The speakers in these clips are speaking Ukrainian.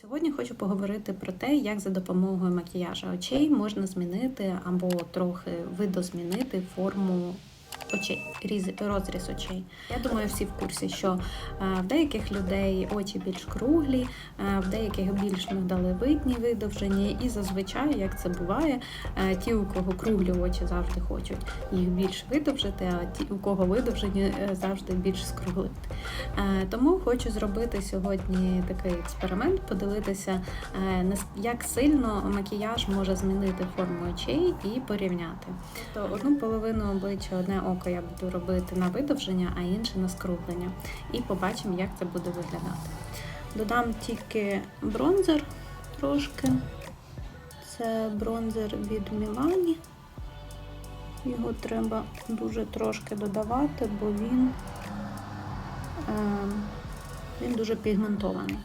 Сьогодні хочу поговорити про те, як за допомогою макіяжу очей можна змінити або трохи видозмінити форму очей, різ- розріз очей. Я думаю, всі в курсі, що е, в деяких людей очі більш круглі, е, в деяких більш мигдалевидні, видовжені, і зазвичай, як це буває, е, ті, у кого круглі очі завжди хочуть їх більш видовжити, а ті, у кого видовжені, завжди більш скруглити. Тому хочу зробити сьогодні такий експеримент, подивитися, як сильно макіяж може змінити форму очей і порівняти. То одну половину обличчя, одне око я буду робити на видовження, а інше на скруглення. І побачимо, як це буде виглядати. Додам тільки бронзер трошки. Це бронзер від Мілані. Його треба дуже трошки додавати, бо він Е, Він дуже пігментований.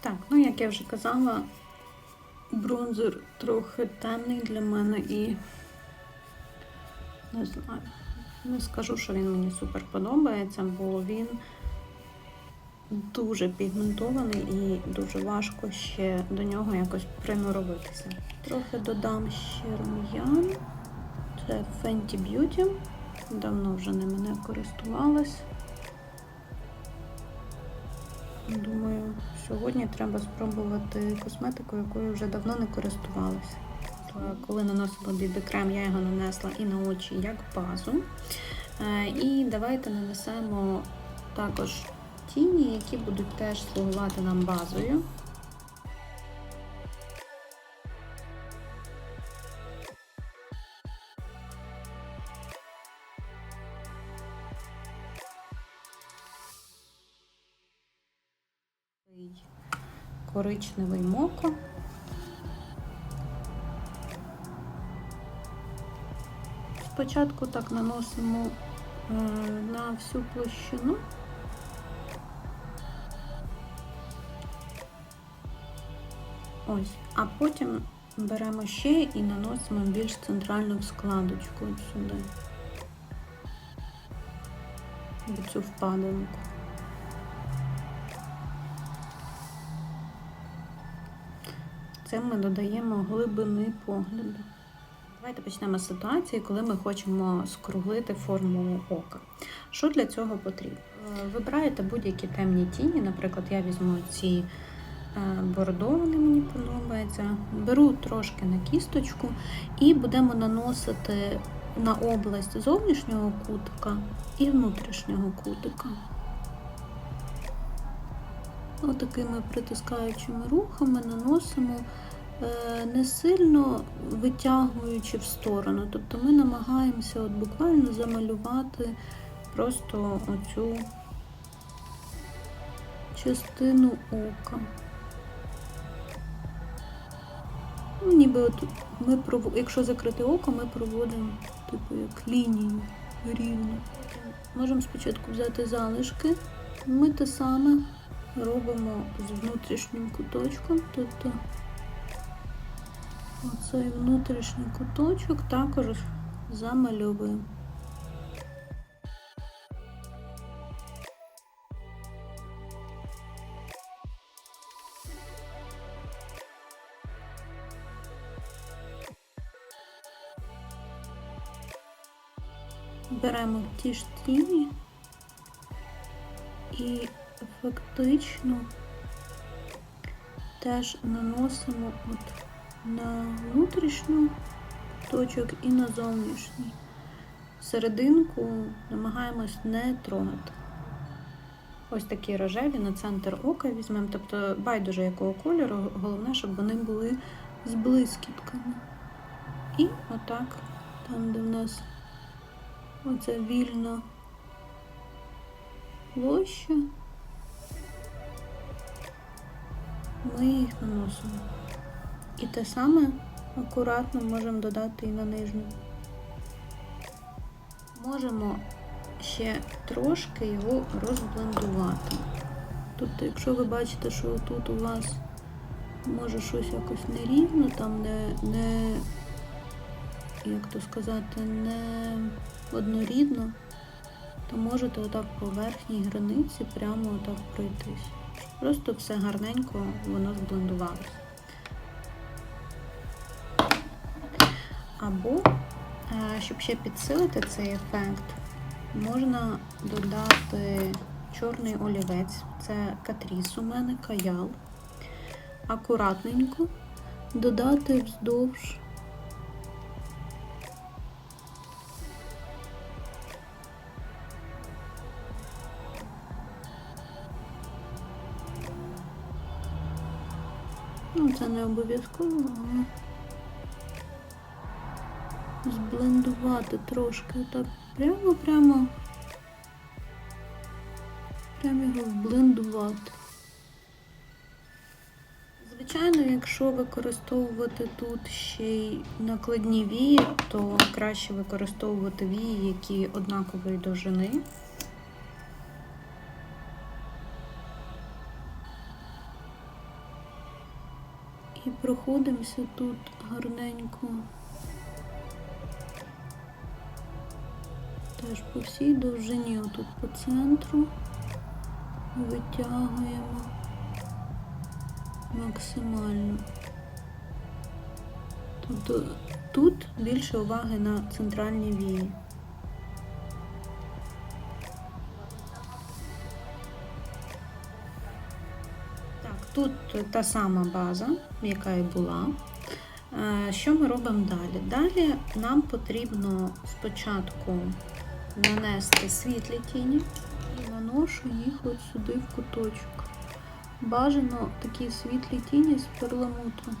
Так, ну як я вже казала, бронзер трохи темний для мене і не знаю. Не скажу, що він мені супер подобається, бо він дуже пігментований і дуже важко ще до нього якось приноровитися. Трохи додам ще рум'ян. Це Fenty Beauty. Давно вже не користувалась. Думаю, сьогодні треба спробувати косметику, якою вже давно не користувалася. Коли наносила бібі-крем, я його нанесла і на очі як базу. Е, І давайте нанесемо також тіні, які будуть теж слугувати нам базою. Коричневий моко. Спочатку так наносимо е, на всю площину. Ось, а потім беремо ще і наносимо більш центральну складочку сюди. В цю впадинку. Це ми додаємо глибини погляду. Давайте почнемо з ситуації, коли ми хочемо скруглити форму ока. Що для цього потрібно? Е, Вибираєте будь-які темні тіні, наприклад, я візьму ці е, бордо, мені подобаються. Беру трошки на кісточку і будемо наносити на область зовнішнього кутика і внутрішнього кутика. Отакими притискаючими рухами наносимо е, не сильно витягуючи в сторону. Тобто ми намагаємося от буквально замалювати просто оцю частину ока. Ну, ніби от ми якщо закрити око, ми проводимо типу як лінію рівно. Можемо спочатку взяти залишки. Ми те саме робимо з внутрішнім куточком. Тобто оцей внутрішній куточок також замальовуємо. Беремо ті ж тіні і фактично теж наносимо от на внутрішню точок і на зовнішній. Серединку намагаємось не трогати. Ось такі рожеві на центр ока візьмемо, тобто байдуже якого кольору, головне, щоб вони були з блискітками. І отак, там, де в нас оця вільна площа, ми їх наносимо. І те саме акуратно можемо додати і на нижню. Можемо ще трошки його розблендувати. Тобто, якщо ви бачите, що тут у вас може щось якось нерівно, там не, не як то сказати, не однорідно, то можете отак по верхній границі прямо отак пройтись. Просто все гарненько воно зблендувалося. Або, е, щоб ще підсилити цей ефект, можна додати чорний олівець. Це катріс у мене, каял. Акуратненько додати вздовж Ну, це не обов'язково, але зблендувати трошки так прямо-прямо. Прямо його вблендувати. Звичайно, якщо використовувати тут ще й накладні вії, то краще використовувати вії, які однакової довжини. І проходимося тут гарненько. Теж по всій довжині, отут по центру витягуємо максимально. Тобто тут більше уваги на центральні вії. Тут та сама база, яка і була. Е, Що ми робимо далі? Далі нам потрібно спочатку нанести світлі тіні і наношу їх от сюди в куточок. Бажано такі світлі тіні з перламутру,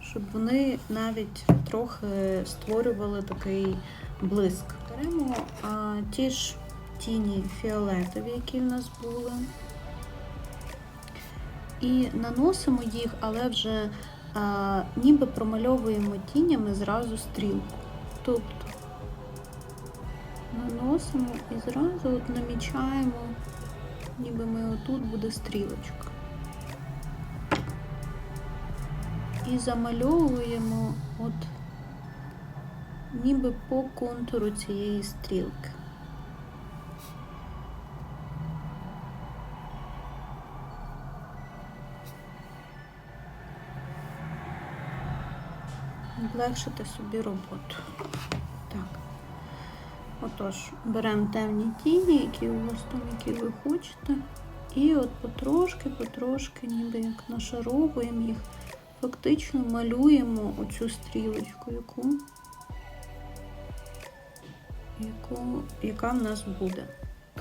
щоб вони навіть трохи створювали такий блиск. Беремо ті ж тіні фіолетові, які в нас були. І наносимо їх, але вже а, ніби промальовуємо тінями зразу стрілку. Тобто наносимо і зразу от намічаємо, ніби ми отут буде стрілочка. І замальовуємо от ніби по контуру цієї стрілки. Облегшити собі роботу. Так. Отож, беремо темні тіні, які у вас там, які ви хочете. І от потрошки, потрошки, ніби як нашаровуємо їх, фактично малюємо оцю стрілочку, яку, яку, яка в нас буде.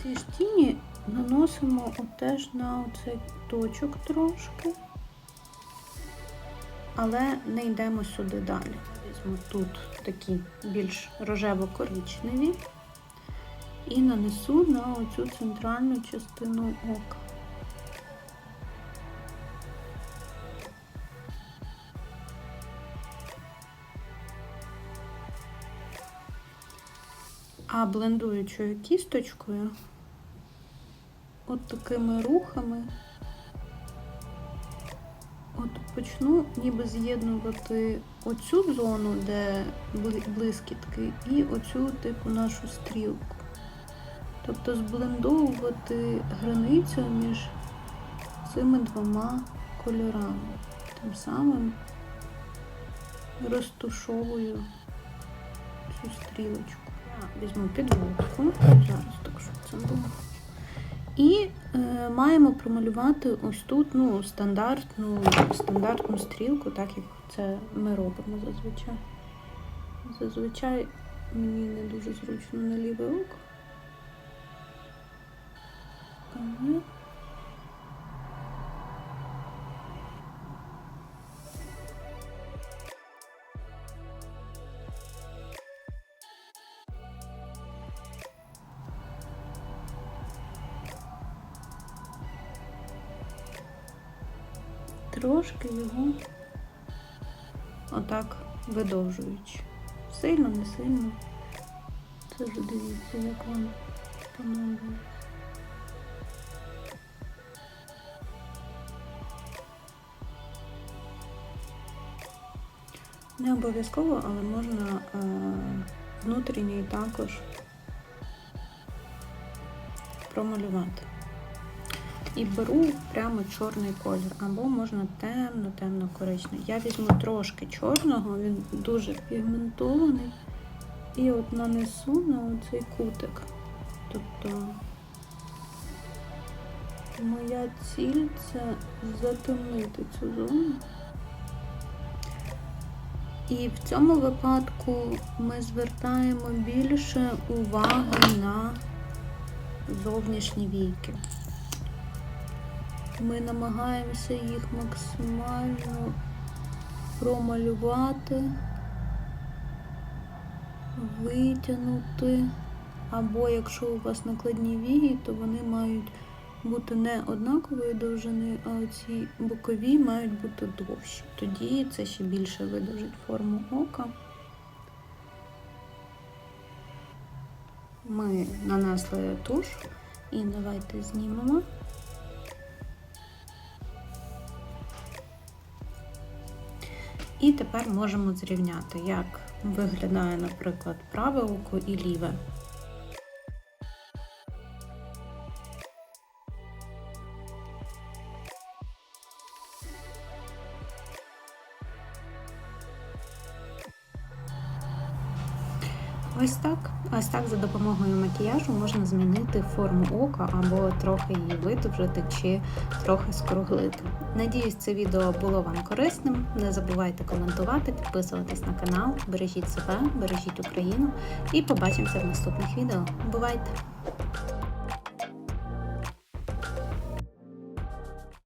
Ці ж тіні наносимо теж на оцей точок трошки але не йдемо сюди далі. Візьму тут такі більш рожево-коричневі і нанесу на оцю центральну частину ока. А блендуючою кісточкою, от такими рухами От почну ніби з'єднувати оцю зону, де блискітки, і оцю типу нашу стрілку. Тобто зблендовувати границю між цими двома кольорами. Тим самим розтушовую цю стрілочку. Я візьму підводку, зараз так, щоб це було. І е, маємо промалювати ось тут ну, стандартну стандартну стрілку, так як це ми робимо зазвичай. Зазвичай мені не дуже зручно на ліве око. трошки його отак видовжуючи. Сильно, не сильно. Це вже дивіться, як вам подобається. Не обов'язково, але можна е, внутрішній також промалювати. І беру прямо чорний колір, або можна темно-темно коричневий. Я візьму трошки чорного, він дуже пігментований. І от нанесу на оцей кутик. Тобто моя ціль це затемнити цю зону. І в цьому випадку ми звертаємо більше уваги на зовнішні війки. Ми намагаємося їх максимально промалювати, витягнути. Або якщо у вас накладні вії, то вони мають бути не однакової довжини, а оці бокові мають бути довші. Тоді це ще більше видовжить форму ока. Ми нанесли туш і давайте знімемо. І тепер можемо зрівняти, як виглядає, наприклад, праве око і ліве. Ось так. Ось так за допомогою макіяжу можна змінити форму ока або трохи її видовжити чи трохи скруглити. Надіюсь, це відео було вам корисним. Не забувайте коментувати, підписуватись на канал, бережіть себе, бережіть Україну і побачимося в наступних відео. Бувайте!